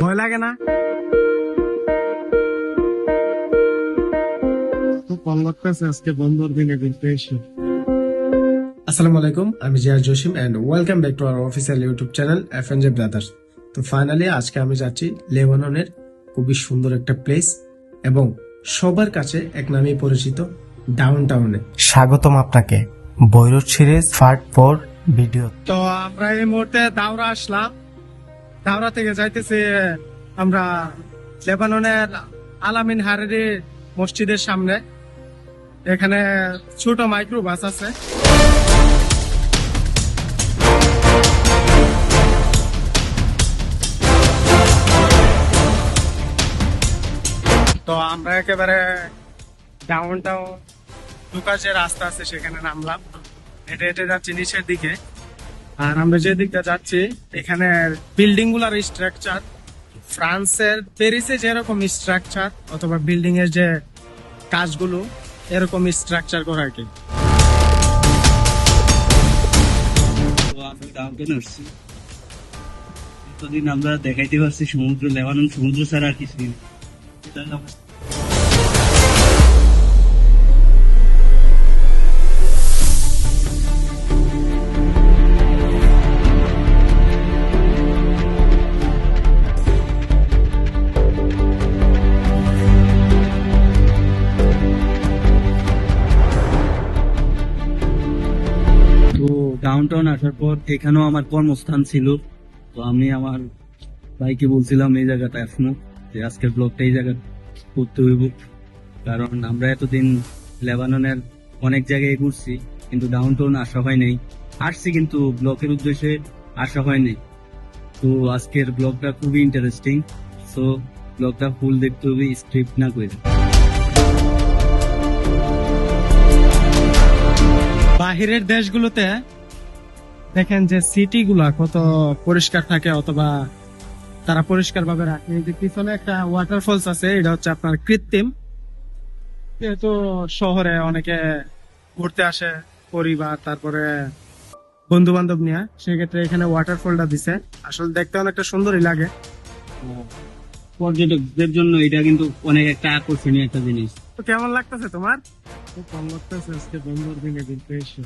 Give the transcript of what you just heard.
ভয় লাগে না? ভালো লাগতেছে আজকে বন্ধুর দিনে ঘুরতে এসে। আসসালামু আলাইকুম আমি Zia Jasim and welcome back to our official YouTube channel F N J Brothers তো ফাইনালি আজকে আমি যাচ্ছি লেবাননের খুবই সুন্দর একটা প্লেস এবং সবার কাছে এক নামে পরিচিত ডাউন টাউনে স্বাগতম আপনাকে Beirut series part four video তো আমরা এই মুহূর্তে দাওরা আসলাম। দাওরা থেকে যাইতেছি, আমরা লেবাননের আলামিন হারেরি মসজিদের সামনে। এখানে ছোট মাইক্রো বাস আছে। তো আমরা একেবারে ডাউন টাউন ঢুকার যে রাস্তা আছে, সেখানে নামলাম। হেঁটে হেঁটে যাচ্ছি নিচের দিকে। আর আমরা যে দিকটা যাচ্ছি, এখানে বিল্ডিংগুলার স্ট্রাকচার ফ্রান্সের প্যারিসে যেরকম স্ট্রাকচার অথবা বিল্ডিং এর যে কাজগুলো, এরকম স্ট্রাকচার করা আর কি। এতদিন আমরা দেখাইতে পারছি সমুদ্র, লেবানন সমুদ্র ছাড়া আর কিছুই তো ডাউনটাউন আসার পর এখানেও আমার কর্মস্থান ছিল। তো আমি আমার ভাইকে বলছিলাম, এই জায়গাটা এখনও যে আজকের ব্লগটা এই জায়গা করতে হইব। কারণ আমরা এতদিন লেবাননের অনেক জায়গায় ঘুরছি, কিন্তু ডাউনটাউন আসা হয় নাই। আসছি কিন্তু ব্লকের উদ্দেশ্যে আসা হয়নি তো আজকের ব্লগটা খুবই ইন্টারেস্টিং সো ব্লগটা ফুল দেখতে হবে স্ক্রিপ্ট না করে। বাহিরের দেশগুলোতে দেখেন যে সিটি গুলা কত পরিষ্কার থাকে অথবা তারা পরিষ্কার ভাবে রাখে যে পিছনে একটা ওয়াটারফলস আছে এটা হচ্ছে আপনার কৃত্রিম। যেহেতু শহরে অনেকে ঘুরতে আসে পরিবার তারপরে বন্ধু বান্ধব নিয়ে সেক্ষেত্রে এখানে ওয়াটারফলটা দিছে। আসলে দেখতে অনেকটা সুন্দরই লাগে। পর্যটকদের জন্য এটা কিন্তু অনেক একটা আকর্ষণীয় একটা জিনিস। তো কেমন লাগতেছে তোমার? খুব ভালো লাগতেছে আজকে বন্ধুর দিনে ঘুরতে এসে।